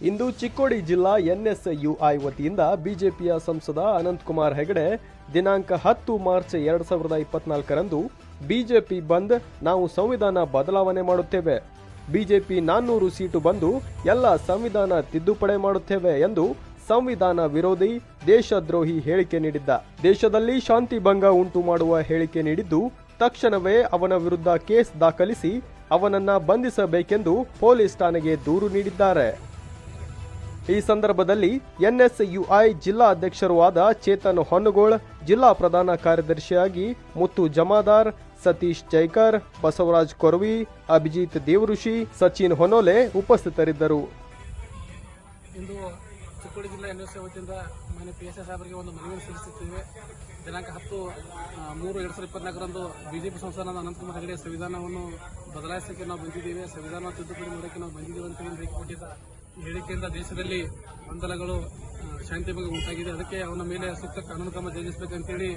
ಇಂದು ಚಿಕ್ಕೋಡಿ ಜಿಲ್ಲಾ ಎನ್ಎಸ್ಯುಐ ವತಿಯಿಂದ ಬಿಜೆಪಿಯ ಸಂಸದ ಅನಂತಕುಮಾರ್ ಹೆಗಡೆ ದಿನಾಂಕ ಹತ್ತು ಮಾರ್ಚ್ ಎರಡು ಸಾವಿರದ ಇಪ್ಪತ್ನಾಲ್ಕರಂದು ಬಿಜೆಪಿ ಬಂದ್, ನಾವು ಸಂವಿಧಾನ ಬದಲಾವಣೆ ಮಾಡುತ್ತೇವೆ. ಬಿಜೆಪಿ ನಾನ್ನೂರು ಸೀಟು ಬಂದು ಎಲ್ಲ ಸಂವಿಧಾನ ತಿದ್ದುಪಡಿ ಮಾಡುತ್ತೇವೆ ಎಂದು ಸಂವಿಧಾನ ವಿರೋಧಿ ದೇಶದ್ರೋಹಿ ಹೇಳಿಕೆ ನೀಡಿದ್ದ. ದೇಶದಲ್ಲಿ ಶಾಂತಿ ಭಂಗ ಉಂಟು ಮಾಡುವ ಹೇಳಿಕೆ ನೀಡಿದ್ದು, ತಕ್ಷಣವೇ ಅವನ ವಿರುದ್ಧ ಕೇಸ್ ದಾಖಲಿಸಿ ಅವನನ್ನ ಬಂಧಿಸಬೇಕೆಂದು ಪೊಲೀಸ್ ಠಾಣೆಗೆ ದೂರು ನೀಡಿದ್ದಾರೆ. ಈ ಸಂದರ್ಭದಲ್ಲಿ ಎನ್ಎಸ್ಯುಐ ಜಿಲ್ಲಾ ಅಧ್ಯಕ್ಷರೂ ಆದ ಚೇತನ್ ಹೊನ್ನಗೋಳ್ ಜಿಲ್ಲಾ ಪ್ರಧಾನ ಕಾರ್ಯದರ್ಶಿಯಾಗಿ ಮುತ್ತು ಜಮಾದಾರ್, ಸತೀಶ್ ಜೈಕರ್, ಬಸವರಾಜ್ ಕೊರವಿ, ಅಭಿಜಿತ್ ದೇವಋಷಿ, ಸಚಿನ್ ಹೊನೋಲೆ ಉಪಸ್ಥಿತರಿದ್ದರು. ಇಂದು ಚಿಕ್ಕೋಡಿ ಜಿಲ್ಲಾ ಮಾನ್ಯ ಪಿ ಎಸ್ ಒಂದು ಮನವಿ ಸಲ್ಲಿಸುತ್ತೇವೆ. ದಿನಾಂಕ ಹತ್ತು ಮೂರು ಎರಡು ಸಾವಿರದ ಇಪ್ಪತ್ನಾಲ್ಕರಂದು ಬಿಜೆಪಿ ಸಂಸ್ಥಾನದ ಅನಂತಕುಮಾರ್ ಹೆಗಡೆ ಸಂವಿಧಾನವನ್ನು ಬದಲಾಯಿಸಲಿಕ್ಕೆ ನಾವು ಬಂದಿದ್ದೇವೆ. ಸಂವಿಧಾನ ತಿದ್ದುಪಡಿ ಮಾಡೋಕ್ಕೆ ನಾವು ಬಂದಿದ್ದೇವೆ ಅಂತ ಹೇಳಿ ಕೊಟ್ಟಿದ್ದ ಹೇಳಿಕೆಯಿಂದ ದೇಶದಲ್ಲಿ ಗೊಂದಲಗಳು ಶಾಂತಿ ಬಗ್ಗೆ ಉಂಟಾಗಿದೆ. ಅದಕ್ಕೆ ಅವನ ಮೇಲೆ ಸೂಕ್ತ ಕಾನೂನು ಕ್ರಮ ಜರುಗಿಸಬೇಕಂತೇಳಿ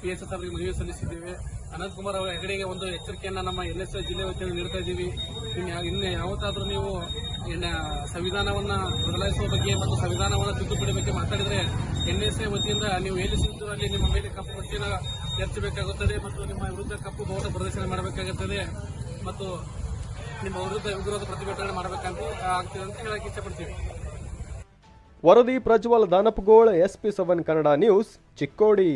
ಪಿ ಎಸ್ ಎಸ್ ಅವರಿಗೆ ಮನವಿ ಸಲ್ಲಿಸಿದ್ದೇವೆ. ಅನಂತಕುಮಾರ್ ಅವರ ಹೆಗಡೆಗೆ ಒಂದು ಎಚ್ಚರಿಕೆಯನ್ನು ನಮ್ಮ ಎನ್ ಎಸ್ ಜಿಲ್ಲೆ ವತಿಯಲ್ಲಿ ನೀಡ್ತಾ ಇದ್ದೀವಿ. ಇನ್ನು ಯಾವತ್ತಾದರೂ ನೀವು ಸಂವಿಧಾನವನ್ನು ಬದಲಾಯಿಸುವ ಬಗ್ಗೆ ಮತ್ತು ಸಂವಿಧಾನವನ್ನು ತಿದ್ದುಪಡಿ ಬಗ್ಗೆ ಮಾತಾಡಿದರೆ ಎನ್ ಎಸ್ ಎ ವತಿಯಿಂದ ನೀವು ಎಲ್ಲಿ ಅಲ್ಲಿ ನಿಮ್ಮ ಮೇಲೆ ಕಪ್ಪು ಪಟ್ಟಿನ ಎತ್ತಬೇಕಾಗುತ್ತದೆ ಮತ್ತು ನಿಮ್ಮ ವಿರುದ್ಧ ಕಪ್ಪು ಬಹುತ ಪ್ರದರ್ಶನ ಮಾಡಬೇಕಾಗುತ್ತದೆ. ಮತ್ತು ನಿಮ್ಮ ವಿರುದ್ಧ ವಿರೋಧ ಪ್ರತಿಭಟನೆ ಮಾಡಬೇಕಂತ ಆಗ್ತದೆ ಅಂತ ಹೇಳಕ್ಕೆ ಇಷ್ಟಪಡ್ತೀವಿ. ವರದಿ Prajwal Danapagol SP seven Kannada news, Chikkodi.